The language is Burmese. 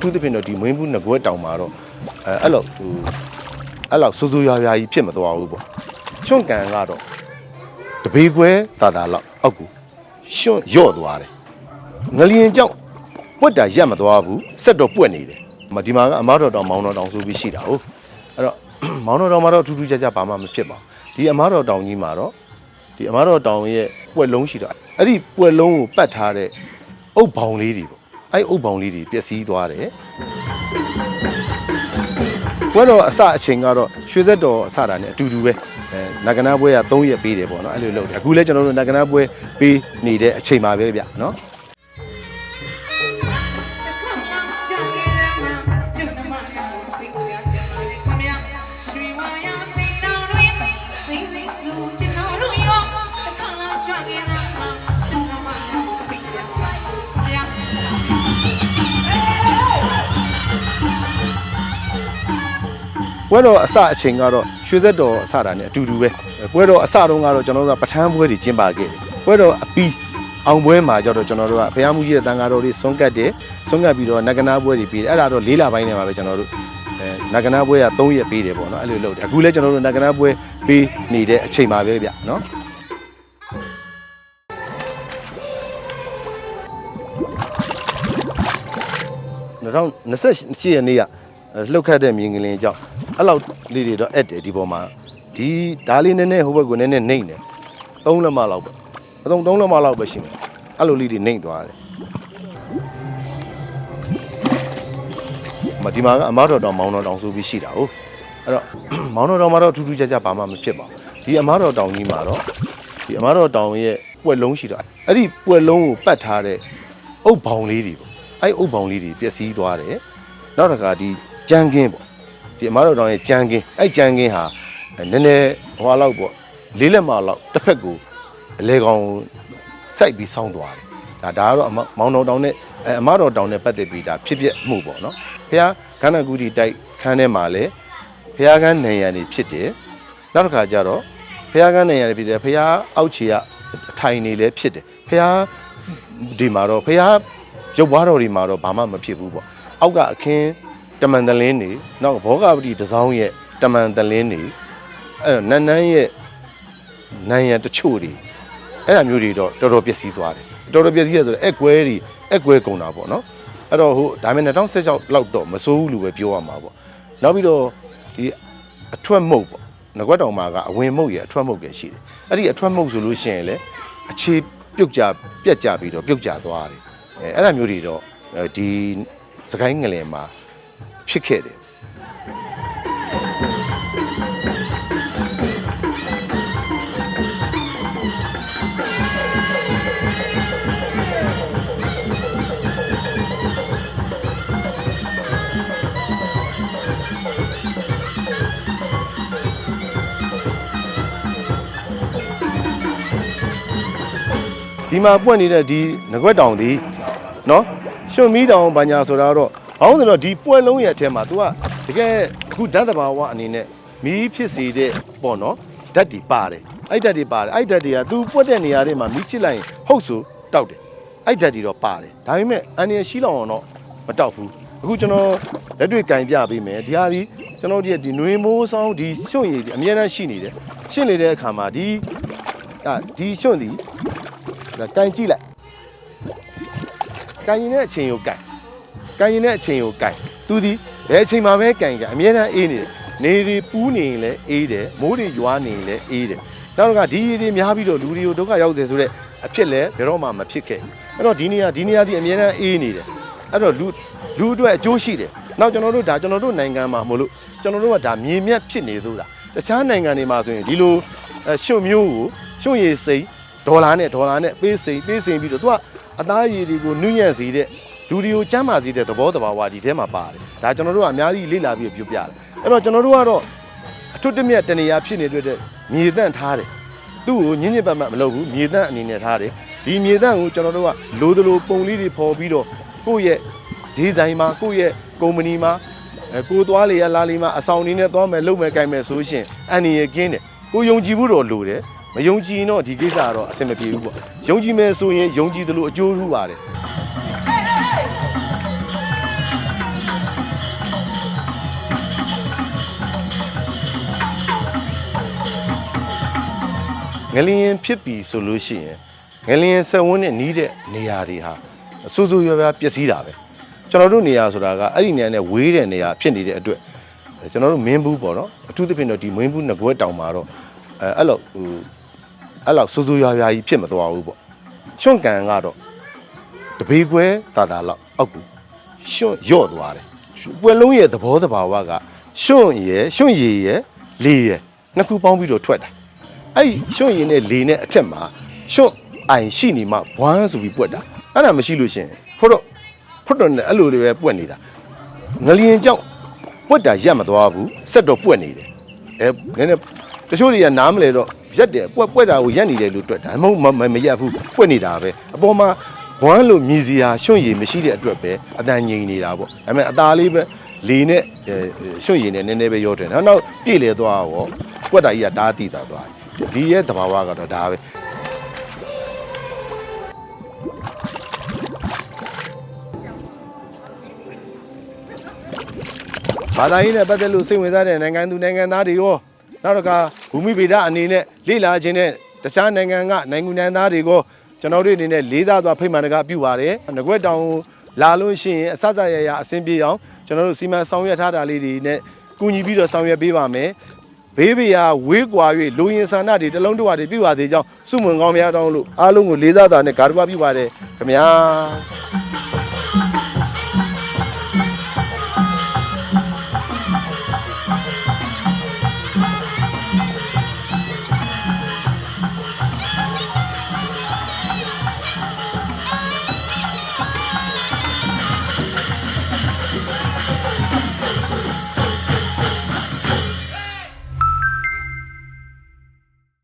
ထူးသဖြင့်တော့ဒီမင်းဘူးငကွဲတောင်မှာတော့အဲအဲ့လိုဟိုအဲ့လောက်စူးစူးရွာရွာကြီးဖြစ်မသွားဘူးပေါ့ချွန့်ကန်ကတော့တပေခွဲတာတာလောက်အောက်ကိုရှွန့်ရော့သွားတယ်ငလျင်ကြောင့်ပွက်တာရက်မသွားဘူးဆက်တော့ပွက်နေတယ်မဒီမှာကအမားတော်တောင်မောင်းတော်တောင်ဆိုပြီးရှိတာဟုတ်အဲ့တော့မောင်းတော်တောင်မှာတော့ထူးထူးခြားခြားဘာမှမဖြစ်ပါဘူးဒီအမားတော်တောင်ကြီးမှာတော့ဒီအမားတော်တောင်ရဲ့ပွက်လုံးရှိတော့အဲ့ဒီပွက်လုံးကိုပတ်ထားတဲ့အုပ်ဘောင်လေးတွေပေါ့ အဲ့အုပ်ဘောင်လေးတွေပျက်စီးသွားတယ်ဘွဲတော်အစအချိန်ကတော့ရွှေသက်တော်အစတာနဲ့အတူတူပဲအဲနဂနာပွဲက3ရက်ပေးတယ်ပေါ့နော်အဲ့လိုလုပ်တယ်အခုလဲကျွန်တော်တို့နဂနာပွဲပေးနေတဲ့အချိန်ပါပဲဗျနော် ဘွဲတော်အစအချိန်ကတော့ရွှေသက်တော်အစတာနဲ့အတူတူပဲဘွဲတော်အစတုန်းကတော့ကျွန်တော်တို့ကပဋ္ဌာန်းပွဲတွေကျင်းပခဲ့တယ်ဘွဲတော်အပီးအောင်ပွဲမှာကျတော့ကျွန်တော်တို့ကဘုရားမှုကြီးရဲ့တန်ဃာတော်တွေဆွန့်ကတ်တယ်ဆွန့်ကတ်ပြီးတော့နဂနာပွဲတွေပြီးတယ်အဲ့ဒါတော့၄လပိုင်းနဲ့ပါပဲကျွန်တော်တို့အဲနဂနာပွဲက3ရက်ပြီးတယ်ပေါ့နော်အဲ့လိုလုပ်တယ်အခုလဲကျွန်တော်တို့နဂနာပွဲပြီးနေတဲ့အချိန်ပါပဲဗျနော်2028ရက်နေ့က လှုပ်ခတ်တဲ့မြင်ကလေးကြောင့်အဲ့လောက်လေးတွေတော့အက်တယ်ဒီပေါ်မှာဒီဓာလေးနည်းနည်းဟိုဘက်ကနည်းနည်းနှိမ့်တယ်သုံးလက်မလောက်ပဲအသုံးသုံးလက်မလောက်ပဲရှိမယ်အဲ့လိုလေးတွေနှိမ့်သွားတယ်မဒီမှာကအမားတော်တောင်မောင်းတော်တောင်ဆိုပြီးရှိတာဟုတ်အဲ့တော့မောင်းတော်တောင်မှာတော့ထူးထူးခြားခြားဘာမှမဖြစ်ပါဘူးဒီအမားတော်တောင်ကြီးမှာတော့ဒီအမားတော်တောင်ရဲ့ပွက်လုံးရှိတော့အဲ့ဒီပွက်လုံးကိုပတ်ထားတဲ့အုပ်ဘောင်လေးတွေပေါ့အဲ့အုပ်ပေါင်လေးတွေပျက်စီးသွားတယ်နောက်တစ်ခါဒီ ကြမ်းကင်းပေါ့ဒီအမားတော်တောင်ရဲ့ကြမ်းကင်းအဲ့ကြမ်းကင်းဟာနည်းနည်းဟွာလောက်ပေါ့လေးလက်မလောက်တစ်ဖက်ကိုအလဲကောင်စိုက်ပြီးဆောင်းသွားတယ်ဒါဒါကတော့အမမောင်တော်တောင်နဲ့အဲအမားတော်တောင်နဲ့ပတ်သက်ပြီးဒါဖြစ်ပျက်မှုပေါ့နော်ဖះခန္ဓာကူတီတိုက်ခန်းထဲမှာလဲဖះကန်းနေရံနေဖြစ်တယ်နောက်တစ်ခါကျတော့ဖះကန်းနေရံနေဖြစ်တယ်ဖះအောက်ခြေကအထိုင်နေလဲဖြစ်တယ်ဖះဒီမှာတော့ဖះရုပ်ဘွားတော်တွေမှာတော့ဘာမှမဖြစ်ဘူးပေါ့အောက်ကအခင်း တမန်တလင်းနေနောက်ဘောဂပတိတစောင်းရဲ့တမန်တလင်းနေအဲ့တော့နန်းနန်းရဲ့နန်းရံတချို့တွေအဲ့ဒါမျိုးတွေတော့တော်တော်ပျက်စီးသွားတယ်တော်တော်ပျက်စီးရဆိုတော့အက်ကွဲတွေအက်ကွဲကုန်တာပေါ့နော်အဲ့တော့ဟိုဒါပေမဲ့2016လောက်တော့မစိုးဘူးလို့ပဲပြောရမှာပေါ့နောက်ပြီးတော့ဒီအထွက်မုတ်ပေါ့ငကွက်တော်မှာကအဝင်မုတ်ရဲ့အထွက်မုတ်ပဲရှိတယ်အဲ့ဒီအထွက်မုတ်ဆိုလို့ရှိရင်လေအခြေပြုတ်ကြပြက်ကြပြီးတော့ပြုတ်ကြသွားတယ်အဲအဲ့ဒါမျိုးတွေတော့အဲဒီစကိုင်းငလင်မှာ ဖြစ်ခဲ့တယ်ဒီမှာပွက်နေတဲ့ဒီငကွက်တောင်ဒီနော်ရွှွန်မီးတောင်ဘာညာဆိုတာတော့ ဘောင်းဆိုတော့ဒီပွက်လုံးရဲ့အထက်မှာ तू ကတကယ်အခုဓာတ်တဘာဝအနေနဲ့မီးဖြစ်စေတဲ့ပေါ့နော်ဓာတ်တွေပါတယ်အဲ့ဓာတ်တွေပါတယ်အဲ့ဓာတ်တွေက तू ပွက်တဲ့နေရာတွေမှာမီးချစ်လိုက်ရင်ဟုတ်ဆိုတောက်တယ်အဲ့ဓာတ်တွေတော့ပါတယ်ဒါပေမဲ့အန်ရရှိလောက်အောင်တော့မတောက်ဘူးအခုကျွန်တော်လက်တွေ့ကင်ပြပေးမယ်ဒီဟာဒီကျွန်တော်ဒီဒီနွေမိုးဆောင်ဒီရွှွန်ရည်ဒီအများအားရှိနေတယ်ရှင်းနေတဲ့အခါမှာဒီအာဒီရွှွန်ဒီဒါကန်ကြည့်လိုက်ကန်ရင်တဲ့အချိန်ကိုကန် ကန်ရင်တဲ့အချိန်ကိုကန်သူဒီဘယ်အချိန်မှာပဲကန်ကန်အမြဲတမ်းအေးနေတယ်နေတွေပူးနေရင်လည်းအေးတယ်မိုးတွေရွာနေရင်လည်းအေးတယ်နောက်တော့ကဒီရေတွေများပြီးတော့လူတွေကိုဒုက္ခရောက်တယ်ဆိုတော့အဖြစ်လည်းဘယ်တော့မှမဖြစ်ခဲ့အဲ့တော့ဒီနေရာဒီနေရာဒီအမြဲတမ်းအေးနေတယ်အဲ့တော့လူလူအတွက်အကျိုးရှိတယ်နောက်ကျွန်တော်တို့ဒါကျွန်တော်တို့နိုင်ငံမှာမလို့ကျွန်တော်တို့ကဒါမြေမြတ်ဖြစ်နေသေးတာတခြားနိုင်ငံတွေမှာဆိုရင်ဒီလိုအဲရွှွန်မျိုးကိုရွှွန်ရည်စိမ့်ဒေါ်လာနဲ့ဒေါ်လာနဲ့ပေးစိန်ပေးစိန်ပြီးတော့သူကအသားရည်တွေကိုနုညံ့စေတဲ့ လူတွေကိုကျမ်းမာစေတဲ့သဘောတဘာဝဒီထဲမှာပါတယ်ဒါကျွန်တော်တို့ကအများကြီးလေ့လာပြီးပြောပြတယ်အဲ့တော့ကျွန်တော်တို့ကတော့အထွတ်တမြတ်တနေရာဖြစ်နေတဲ့အတွက်မြေတန့်ထားတယ်သူ့ကိုညင်ညင်ပတ်ပတ်မလုပ်ဘူးမြေတန့်အနေနဲ့ထားတယ်ဒီမြေတန့်ကိုကျွန်တော်တို့ကလိုသလိုပုံလေးတွေပေါ်ပြီးတော့ကိုယ့်ရဲ့ဈေးဆိုင်မှာကိုယ့်ရဲ့ကုမ္ပဏီမှာအဲကိုသွားလေရလာလေမှာအဆောင်နေနဲ့သွားမယ်လုပ်မယ်ကြိုင်မယ်ဆိုရှင်အန်နီရကင်းတယ်ကိုယုံကြည်ဖို့တော့လိုတယ်မယုံကြည်ရင်တော့ဒီကိစ္စကတော့အဆင်မပြေဘူးပေါ့ယုံကြည်မယ်ဆိုရင်ယုံကြည်သလိုအကျိုးထူပါတယ် ငလျင်ဖြစ်ပြီဆိုလို့ရှိရင်ငလျင်ဆက်ဝန်းနဲ့နီးတဲ့နေရာတွေဟာစူးစူးရွားရွားပျက်စီးတာပဲကျွန်တော်တို့နေရာဆိုတာကအဲ့ဒီနေရာနဲ့ဝေးတဲ့နေရာဖြစ်နေတဲ့အတွက်ကျွန်တော်တို့မင်းဘူးပေါ့နော်အထူးသဖြင့်တော့ဒီမင်းဘူးငကွဲတောင်မှာတော့အဲအဲ့လိုဟိုအဲ့လောက်စူးစူးရွားရွားကြီးဖြစ်မသွားဘူးပေါ့ရွှွန့်ကန်ကတော့တပေခွဲတာတာလောက်အောက်ကူရွှွန့်ရော့သွားတယ်ပွဲလုံးရဲ့သဘောတဘာဝကရွှွန့်ရယ်ရွှွန့်ရည်ရယ်လေရယ်နှစ်ခုပေါင်းပြီးတော့ထွက်တာ အဲ့ဒီရွှွန့်ရည်နဲ့လေနဲ့အထက်မှာရွှွန့်အိုင်ရှိနေမှဘွမ်းဆိုပြီးပွက်တာအဲ့ဒါမရှိလို့ရှရင်ဖို့တော့ဖို့တော့နဲ့အဲ့လိုတွေပဲပွက်နေတာငလျင်ကြောင့်ပွက်တာရက်မသွားဘူးဆက်တော့ပွက်နေတယ်အဲနည်းနည်းတချို့တွေကနားမလဲတော့ရက်တယ်ပွက်ပွက်တာကိုရက်နေတယ်လို့တွက်တာမဟုတ်မမရက်ဘူးပွက်နေတာပဲအပေါ်မှာဘွမ်းလို့မြည်စီဟာရွှွန့်ရည်မရှိတဲ့အတွက်ပဲအတန်ငြိမ်နေတာပေါ့ဒါပေမဲ့အသားလေးပဲလေနဲ့အဲရွှွန့်ရည်နဲ့နည်းနည်းပဲရောတယ်နောက်နောက်ပြည့်လေသွားရောပွက်တာကြီးကတားတည်တာသွားတယ် ဒီရဲ့သဘာဝကတော့ဒါပဲဘာသာရေးနဲ့ပတ်သက်လို့စိတ်ဝင်စားတဲ့နိုင်ငံသူနိုင်ငံသားတွေရောနောက်တစ်ခါဘူမိဗေဒအနေနဲ့လေ့လာခြင်းနဲ့တခြားနိုင်ငံကနိုင်ငံနိုင်ငံသားတွေကိုကျွန်တော်တို့အနေနဲ့လေးစားစွာဖိတ်မှန်တကားပြုပါတယ်။ငကွက်တောင်လာလို့ရှိရင်အစစရရအဆင်ပြေအောင်ကျွန်တော်တို့စီမံဆောင်ရွက်ထားတာလေးတွေနဲ့ကူညီပြီးတော့ဆောင်ရွက်ပေးပါမယ်။ ဘေးဘေးဟာဝေးကွာ၍လူရင်ဆန္ဒတွေတစ်လုံးတစ်ဝါတွေပြုပါသေးကြောင်းစုမွန်ကောင်းများတောင်းလို့အားလုံးကိုလေးစားစွာနဲ့ဂါရဝပြုပါတယ်ခင်ဗျာ